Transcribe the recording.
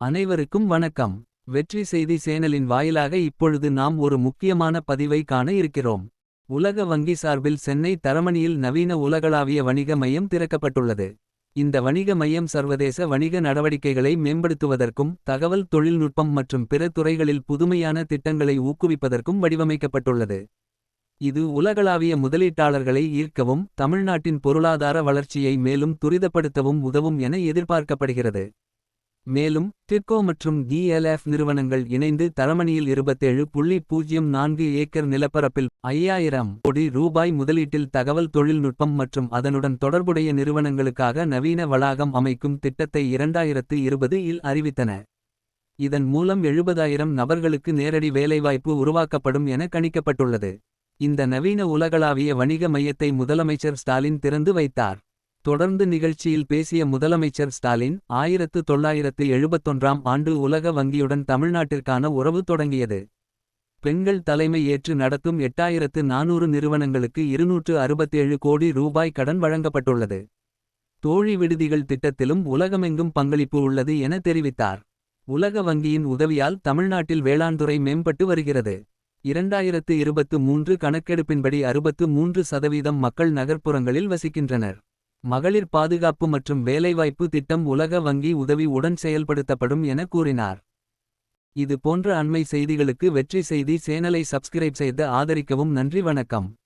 அனைவருக்கும் வணக்கம். வெற்றி செய்தி சேனலின் வாயிலாக இப்பொழுது நாம் ஒரு முக்கியமான பதிவை காண இருக்கிறோம். உலக வங்கி சார்பில் சென்னை தரமணியில் நவீன உலகளாவிய வணிக மையம் திறக்கப்பட்டுள்ளது. இந்த வணிக மையம் சர்வதேச வணிக நடவடிக்கைகளை மேம்படுத்துவதற்கும் தகவல் தொழில்நுட்பம் மற்றும் பிற துறைகளில் புதுமையான திட்டங்களை ஊக்குவிப்பதற்கும் வடிவமைக்கப்பட்டுள்ளது. இது உலகளாவிய முதலீட்டாளர்களை ஈர்க்கவும் தமிழ்நாட்டின் பொருளாதார வளர்ச்சியை மேலும் துரிதப்படுத்தவும் உதவும் என எதிர்பார்க்கப்படுகிறது. மேலும் டிட்கோ மற்றும் டிஎல்எஃப் நிறுவனங்கள் இணைந்து தரமணியில் இருபத்தேழு புள்ளி பூஜ்ஜியம் நான்கு ஏக்கர் நிலப்பரப்பில் ஐயாயிரம் கோடி ரூபாய் முதலீட்டில் தகவல் தொழில்நுட்பம் மற்றும் அதனுடன் தொடர்புடைய நிறுவனங்களுக்காக நவீன வளாகம் அமைக்கும் திட்டத்தை இரண்டாயிரத்து இருபது இல் அறிவித்தன. இதன் மூலம் எழுபதாயிரம் நபர்களுக்கு நேரடி வேலைவாய்ப்பு உருவாக்கப்படும் என கணிக்கப்பட்டுள்ளது. இந்த நவீன உலகளாவிய வணிக மையத்தை முதலமைச்சர் ஸ்டாலின் திறந்து வைத்தார். தொடர்ந்து நிகழ்ச்சியில் பேசிய முதலமைச்சர் ஸ்டாலின் ஆயிரத்து தொள்ளாயிரத்து எழுபத்தொன்றாம் ஆண்டு உலக வங்கியுடன் தமிழ்நாட்டிற்கான உறவு தொடங்கியது. பெண்கள் தலைமை ஏற்று நடத்தும் எட்டாயிரத்து நானூறு நிறுவனங்களுக்கு இருநூற்று அறுபத்தேழு கோடி ரூபாய் கடன் வழங்கப்பட்டுள்ளது. தோழி விடுதிகள் திட்டத்திலும் உலகமெங்கும் பங்களிப்பு உள்ளது என தெரிவித்தார். உலக வங்கியின் உதவியால் தமிழ்நாட்டில் வேளாண்துறை மேம்பட்டு வருகிறது. இரண்டாயிரத்து இருபத்து மூன்று கணக்கெடுப்பின்படி அறுபத்து மூன்று சதவீதம் மக்கள் நகர்ப்புறங்களில் வசிக்கின்றனர். மகளிர் பாதுகாப்பு மற்றும் வேலைவாய்ப்பு திட்டம் உலக வங்கி உதவி உடன் செயல்படுத்தப்படும் என கூறினார். இது போன்ற அண்மை செய்திகளுக்கு வெற்றி செய்தி சேனலை சப்ஸ்கிரைப் செய்து ஆதரிக்கவும் நன்றி வணக்கம்.